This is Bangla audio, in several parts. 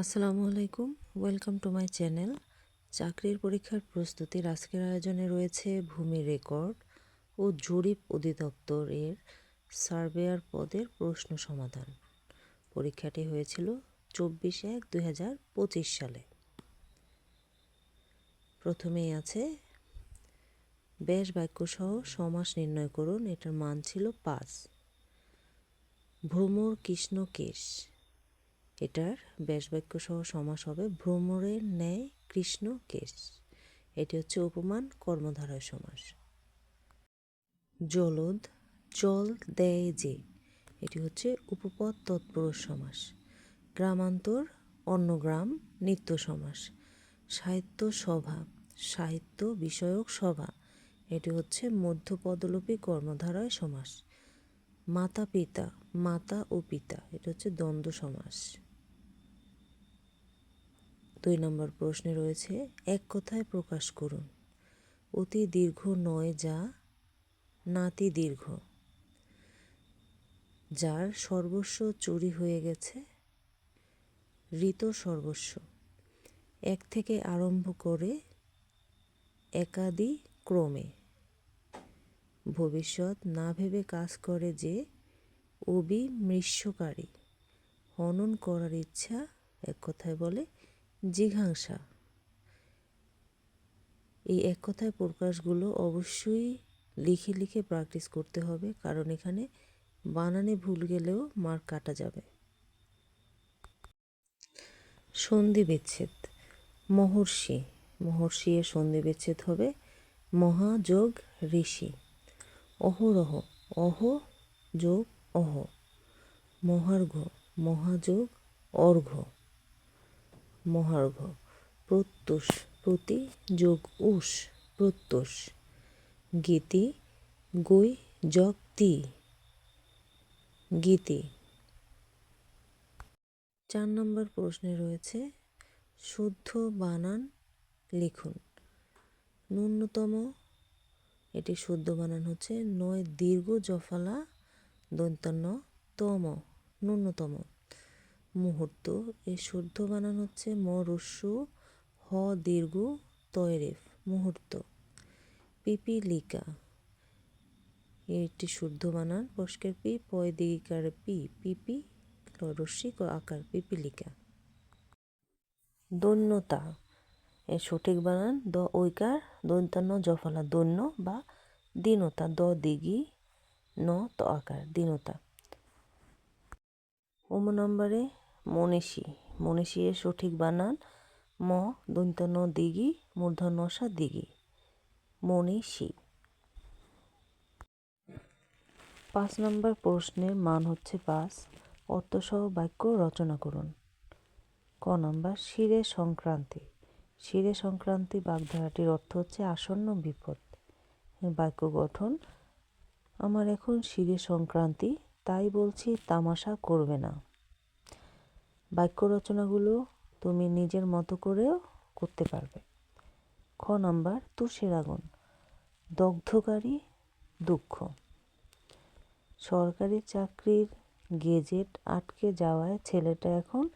আসসালামু আলাইকুম। ওয়েলকাম টু মাই চ্যানেল চাকরির পরীক্ষার প্রস্তুতির আজকের আয়োজনে রয়েছে ভূমি রেকর্ড ও জরিপ অধিদপ্তর এর সার্ভেয়ার পদের প্রশ্ন সমাধান। পরীক্ষাটি হয়েছিল চব্বিশ এক দুই হাজার পঁচিশ সালে। প্রথমেই আছে বেশ বাক্যসহ সমাস নির্ণয় করুন, এটার মান ছিল পাঁচ। ভ্রমর কৃষ্ণ কেশ। এটার ব্যাসবাক্য সহ সমাস হবে ভ্রমরের ন্যায় কৃষ্ণ কেশ। এটি হচ্ছে উপমান, কর্মধারয় সমাস। জলদ জল দেয়, যে। এটি হচ্ছে উপপদ, তৎপুরুষ সমাস। গ্রামান্তর অন্নগ্রাম নিত্য সমাস। সাহিত্য সভা, সাহিত্য বিষয়ক সভা। এটি হচ্ছে মধ্যপদলোপী কর্মধারয় সমাস। মাতা পিতা মাতা ও পিতা, এটা হচ্ছে দ্বন্দ্ব সমাস। দুই নম্বর প্রশ্নে রয়েছে, এক কথায় প্রকাশ করুন। অতি দীর্ঘ নয় যা নাতি দীর্ঘ। যার সর্বস্ব চুরি হয়ে গেছে, ঋত সর্বস্ব। এক থেকে আরম্ভ করে একাদি ক্রমে। ভবিষ্যৎ না ভেবে কাজ করে যে অবিমৃষ্যকারী। হনন করার ইচ্ছা এক কথায় বলে জিঘাংসা। এই এক কথায় প্রকাশগুলো অবশ্যই লিখে লিখে প্র্যাকটিস করতে হবে, কারণ এখানে বানানে ভুল গেলেও মার্ক কাটা যাবে। সন্ধি বিচ্ছেদ। মহর্ষি। মহর্ষি এর সন্ধি বিচ্ছেদ হবে মহাযোগ ঋষি। অহরহ। অহ যোগ অহ। মহার্ঘ। মহাযোগ অর্ঘ মহার্ঘ। প্রত্যুষ, প্রতি যোগ উষ, প্রত্যুষ। গীতি গই যক তি গীতি। চার নম্বর প্রশ্নে রয়েছে, শুদ্ধ বানান লিখুন। ন্যূনতম, এটি শুদ্ধ বানান হচ্ছে নয় দীর্ঘ জফালা দন্তান্ন তম ন্যূনতম। মুহূর্ত। এর শুদ্ধ বানান হচ্ছে ম রস্যু হ, দীর্ঘ, তয়রেফ, মুহূর্ত। পিপিলিকা। এটি শুদ্ধ বানান। পস্কের পি পয় দিঘিকার পি, পিপি রস্যি আকার, পিপিলিকা। দৈন্যতা। এর সঠিক বানান। দ ঐকার, দন্তান্ন, জফলা, দৈন্য বা দীনতা। দ দিঘি, ন, ত আকার, দীনতা। ওম নম্বরে মনীষী। মনীষী এর সঠিক বানান ম দন্ত ন দিঘি, মূর্ধন্য সা দিঘি। মনীষী। পাঁচ নম্বর প্রশ্নের মান হচ্ছে পাঁচ। অর্থসহ বাক্য রচনা করুন। ক নম্বর, শিরে সংক্রান্তি। শিরে সংক্রান্তি বাগধারাটির অর্থ হচ্ছে আসন্ন বিপদ। বাক্য গঠন, আমার এখন শিরে সংক্রান্তি, তাই বলছি তামাশা করবে না। বাক্য রচনাগুলো তুমি নিজের মতো করেও করতে পারবে। খ নাম্বার, তুষের আগুন। দগ্ধকারী দুঃখ। সরকারি চাকরির গেজেট আটকে যাওয়ায় ছেলেটা এখন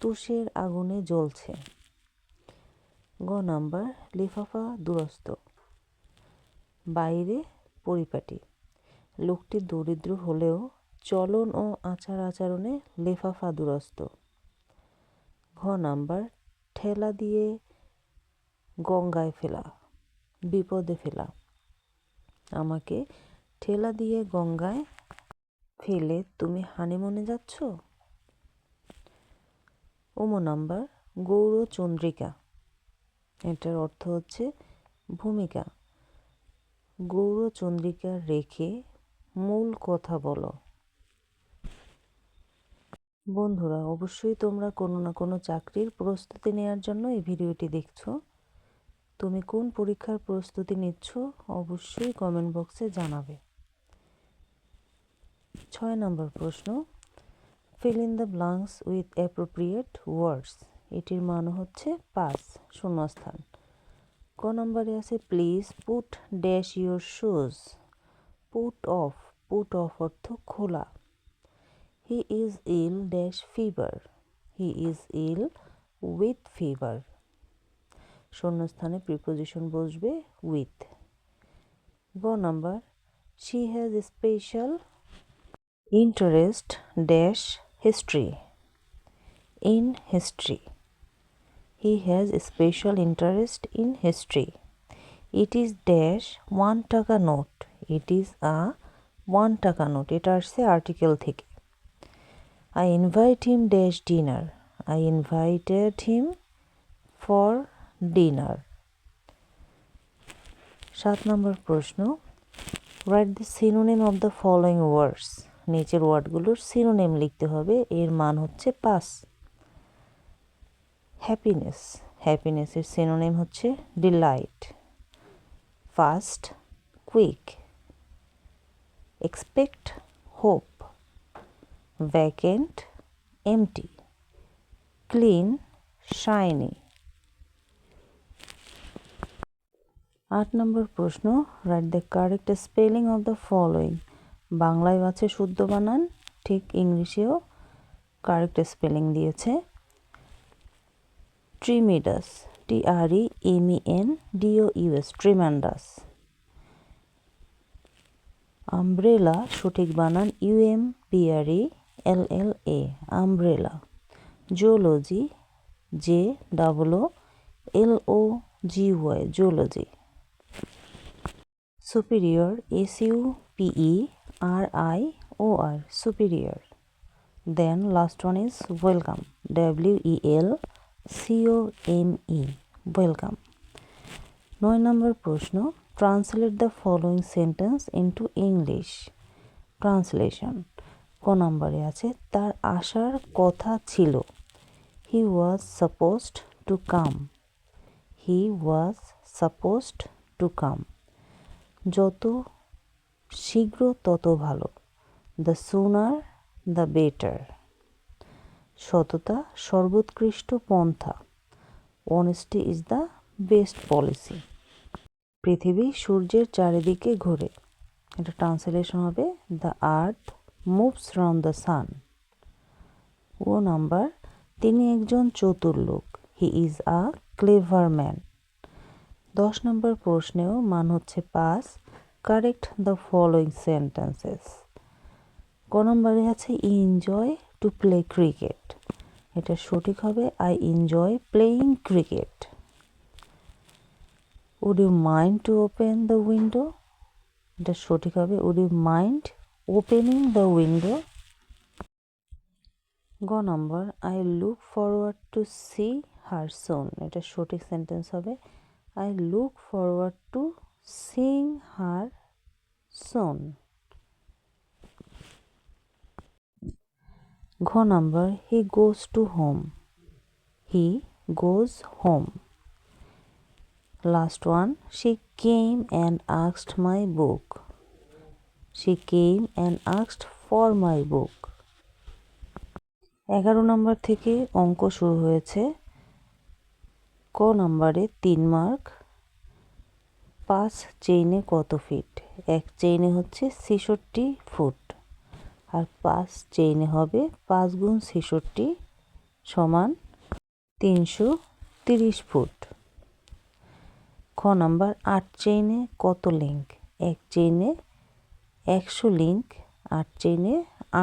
তুষের আগুনে জ্বলছে। গ নাম্বার, লিফাফা দুরস্ত। বাইরে পরিপাটি। লোকটি দরিদ্র হলেও চলন ও আচার আচরণে লেফাফা দুরস্ত। ঘ নাম্বার, ঠেলা দিয়ে গঙ্গায় ফেলা, বিপদে ফেলা। আমাকে ঠেলা দিয়ে গঙ্গায় ফেলে তুমি হানিমনে যাচ্ছ? ওমো নাম্বার গৌরচন্দ্রিকা এটার অর্থ হচ্ছে ভূমিকা। গৌরচন্দ্রিকা রেখে মূল কথা বলো। বন্ধুরা, অবশ্যই তোমরা কোনো না কোনো চাকরির প্রস্তুতি নেওয়ার জন্য এই ভিডিওটি দেখছ। তুমি কোন পরীক্ষার প্রস্তুতি নিচ্ছ অবশ্যই কমেন্ট বক্সে জানাবে। ছয় নম্বর প্রশ্ন fill in the blanks with appropriate words এটির মান হচ্ছে পাঁচ শূন্যস্থান। ক নম্বরে আছে please put dash your shoes put off put off অর্থ খোলা। he is ill dash fever he is ill with fever শূন্যস্থানে প্রিপোজিশন বসবে উইথ গ number she has special interest dash history in history he has special interest in history it is dash one টাকা note it is a one টাকা নোট এটা আসছে আর্টিকেল থেকে I invite him dash dinner I invited him for dinner সাত নম্বর প্রশ্ন। Right the synonym of the following words নিচের ওয়ার্ডগুলোর সিনোনেম লিখতে হবে। এর মান হচ্ছে পাস হ্যাপিনেস হ্যাপিনেসের সিনোনেম হচ্ছে delight fast quick expect hope vacant, empty, clean, shiny. আট নম্বর প্রশ্ন write the correct spelling of the following বাংলায় আছে শুদ্ধ বানান, ঠিক ইংলিশেও কারেক্ট স্পেলিং দিয়েছে। Tremendous T R E M E N D O U S tremendous umbrella সঠিক বানান U M P R E L L A, umbrella. Zoology, Z double O L O G Y, zoology. Superior, S U P E R I O R, superior. Then last one is welcome, W E L C O M E, welcome. নয় নম্বর প্রশ্ন, translate the following sentence into English. Translation ক নম্বরে আছে, তার আসার কথা ছিল। He was supposed to come he was supposed to come যত শীঘ্র তত ভালো। দ্য সুনার দ্য বেটার সততা সর্বোৎকৃষ্ট পন্থা। Honesty is the best policy পৃথিবী সূর্যের চারিদিকে ঘোরে। এটা ট্রান্সলেশন হবে the earth moves round the sun O number, তিনি একজন চতুর লোক। He is a clever man দশ নম্বর প্রশ্নেও মান হচ্ছে pass correct the following sentences ক নম্বরে আছে এনজয় টু প্লে ক্রিকেট এটা সঠিক হবে I enjoy playing cricket would you mind to open the window এটা সঠিক হবে would you mind opening the window গ নম্বর I look forward to see her son এটা সঠিক সেন্টেন্স হবে। I look forward to seeing her son ঘ নম্বর he goes to home he goes home Last one, she came and asked my book. She came and asked for my book. এগারো নম্বর থেকে অঙ্ক শুরু হয়েছে। ক নম্বরে তিন মার্ক। পাঁচ চেইনে কত ফিট এক চেইনে হচ্ছে ছেষট্টি ফুট। আর পাঁচ চেইনে হবে পাঁচ গুণ ছেষট্টি সমান তিনশো তিরিশ ফুট। খ নাম্বার আট চেইনে কত লিঙ্ক এক চেইনে একশো লিঙ্ক আর চেইনে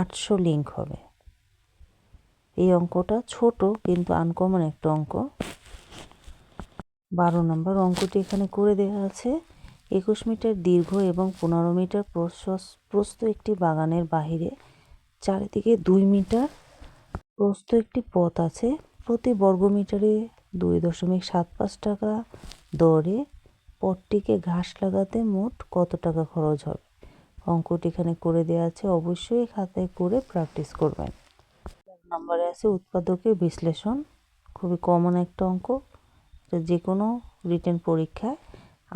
আটশো লিঙ্ক হবে। এই অঙ্কটা ছোট কিন্তু আনকমন একটা অঙ্ক। বারো নম্বর অঙ্কটি এখানে করে দেওয়া আছে। একুশ মিটার দীর্ঘ এবং পনেরো মিটার প্রস্থ একটি বাগানের বাহিরে। চারিদিকে দুই মিটার প্রস্থ একটি পথ আছে। প্রতি বর্গমিটারে দুই দশমিক সাত পাঁচ টাকা দরে। পথটিকে ঘাস লাগাতে মোট কত টাকা খরচ হবে? অঙ্কটি এখানে করে দেওয়া আছে, অবশ্যই খাতায় করে প্র্যাকটিস করবেন। নম্বরে আছে উৎপাদকের বিশ্লেষণ, খুবই কমন একটা অঙ্ক যে কোনো রিটেন পরীক্ষায়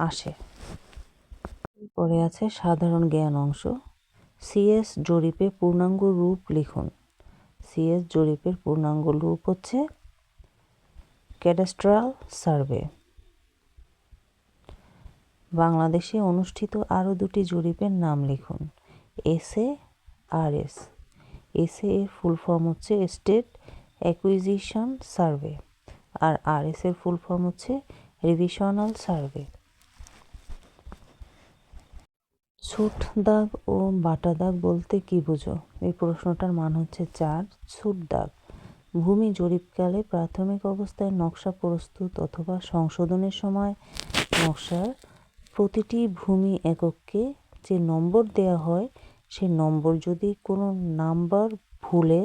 আসে। পরে আছে সাধারণ জ্ঞান অংশ সিএস জরিপে পূর্ণাঙ্গ রূপ লিখুন। সিএস জরিপের পূর্ণাঙ্গ রূপ হচ্ছে ক্যাডাস্ট্রাল সার্ভে বাংলাদেশে অনুষ্ঠিত আরও দুটি জরিপের নাম লিখুন। এসএ আর এস এসএ এর ফুল ফর্ম হচ্ছে স্টেট অ্যাকুইজিশন সার্ভে আর আর এস এর ফুল ফর্ম হচ্ছে রিভিশনাল সার্ভে ছুট দাগ ও বাটা দাগ বলতে কি বুঝো? এই প্রশ্নটার মান হচ্ছে চার ছুট দাগ ভূমি জরিপকালে প্রাথমিক অবস্থায় নকশা প্রস্তুত অথবা সংশোধনের সময় নকশার প্রতিটি ভূমি একককে যে নম্বর দেয়া হয় সেই নম্বর যদি কোনো নাম্বার ভুলে,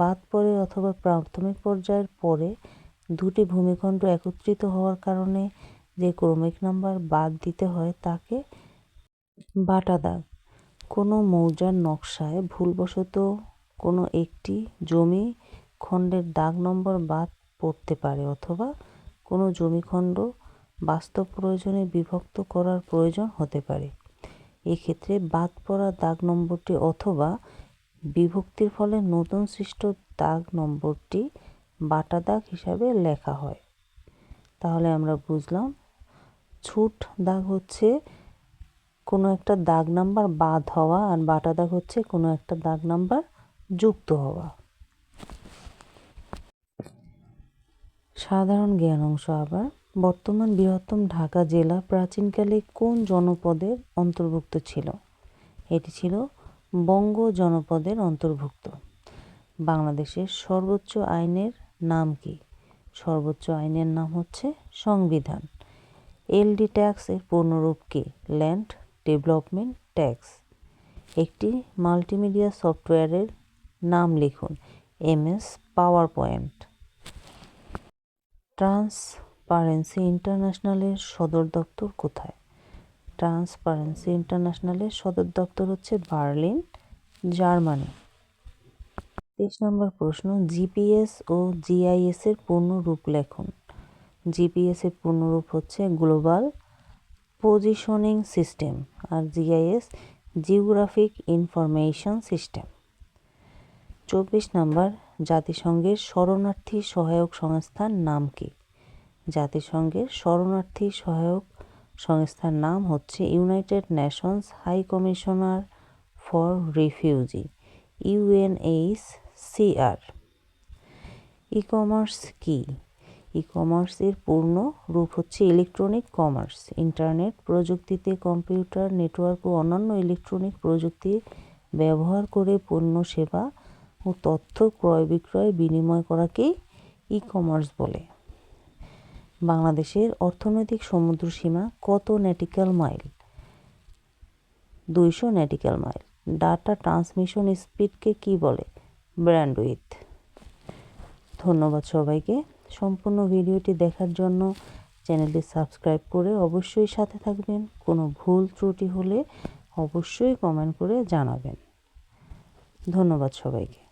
বাদ পড়ে অথবা প্রাথমিক পর্যায়ের পরে দুটি ভূমিখণ্ড একত্রিত হওয়ার কারণে যে ক্রমিক নাম্বার বাদ দিতে হয়, তাকে বাটা দাগ কোনো মৌজার নকশায় ভুলবশত কোনো একটি জমি খণ্ডের দাগ নম্বর বাদ পড়তে পারে অথবা কোনো জমিখণ্ড বাস্তব প্রয়োজনে বিভক্ত করার প্রয়োজন হতে পারে। এক্ষেত্রে বাদ পড়া দাগ নম্বরটি অথবা বিভক্তির ফলে নতুন সৃষ্ট দাগ নম্বরটি বাটা দাগ হিসাবে লেখা হয়। তাহলে আমরা বুঝলাম, ছুট দাগ হচ্ছে কোনো একটা দাগ নাম্বার বাদ হওয়া আর বাটা দাগ হচ্ছে কোনো একটা দাগ নাম্বার যুক্ত হওয়া। সাধারণ জ্ঞান অংশ আবার। বর্তমান বৃহত্তম ঢাকা জেলা প্রাচীনকালে কোন জনপদের অন্তর্ভুক্ত ছিল? এটি ছিল বঙ্গ জনপদের অন্তর্ভুক্ত। বাংলাদেশের সর্বোচ্চ আইনের নাম কি? সর্বোচ্চ আইনের নাম হচ্ছে সংবিধান। এলডি ট্যাক্স এর পূর্ণরূপ কি? Land development tax. একটি মাল্টিমিডিয়া সফটওয়্যারের নাম লিখুন এমএস পাওয়ার পয়েন্ট ট্রান্সপারেন্সি ইন্টারন্যাশনালের সদর দপ্তর কোথায়? ট্রান্সপারেন্সি ইন্টারন্যাশনালের সদর দপ্তর হচ্ছে বার্লিন, জার্মানি। তেইশ নম্বর প্রশ্ন, জিপিএস ও জিআইএস এর পূর্ণ রূপ লেখুন। জিপিএস এর পূর্ণরূপ হচ্ছে গ্লোবাল পজিশনিং সিস্টেম আর জিআইএস জিওগ্রাফিক ইনফরমেশন সিস্টেম চব্বিশ নম্বর, জাতিসংঘের শরণার্থী সহায়ক সংস্থার নাম কি? জাতিসংঘের শরণার্থী সহায়ক সংস্থার নাম হচ্ছে United Nations high commissioner for refugee U N H C R E commerce কি? ই কমার্সের পূর্ণ রূপ হচ্ছে ইলেকট্রনিক কমার্স, ইন্টারনেট প্রযুক্তিতে কম্পিউটার নেটওয়ার্ক ও অন্যান্য ইলেকট্রনিক প্রযুক্তি ব্যবহার করে পণ্য, সেবা ও তথ্য ক্রয় বিক্রয় বিনিময় করাকেই ই কমার্স বলে। বাংলাদেশের অর্থনৈতিক সমুদ্র সীমা কত ন্যাটিক্যাল মাইল দুইশো ন্যাটিক্যাল মাইল ডাটা ট্রান্সমিশন স্পিডকে কি বলে? ব্র্যান্ডউইথ ধন্যবাদ সবাইকে। সম্পূর্ণ ভিডিওটি দেখার জন্য চ্যানেলটি সাবস্ক্রাইব করে অবশ্যই সাথে থাকবেন। কোনো ভুল ত্রুটি হলে অবশ্যই কমেন্ট করে জানাবেন। ধন্যবাদ সবাইকে।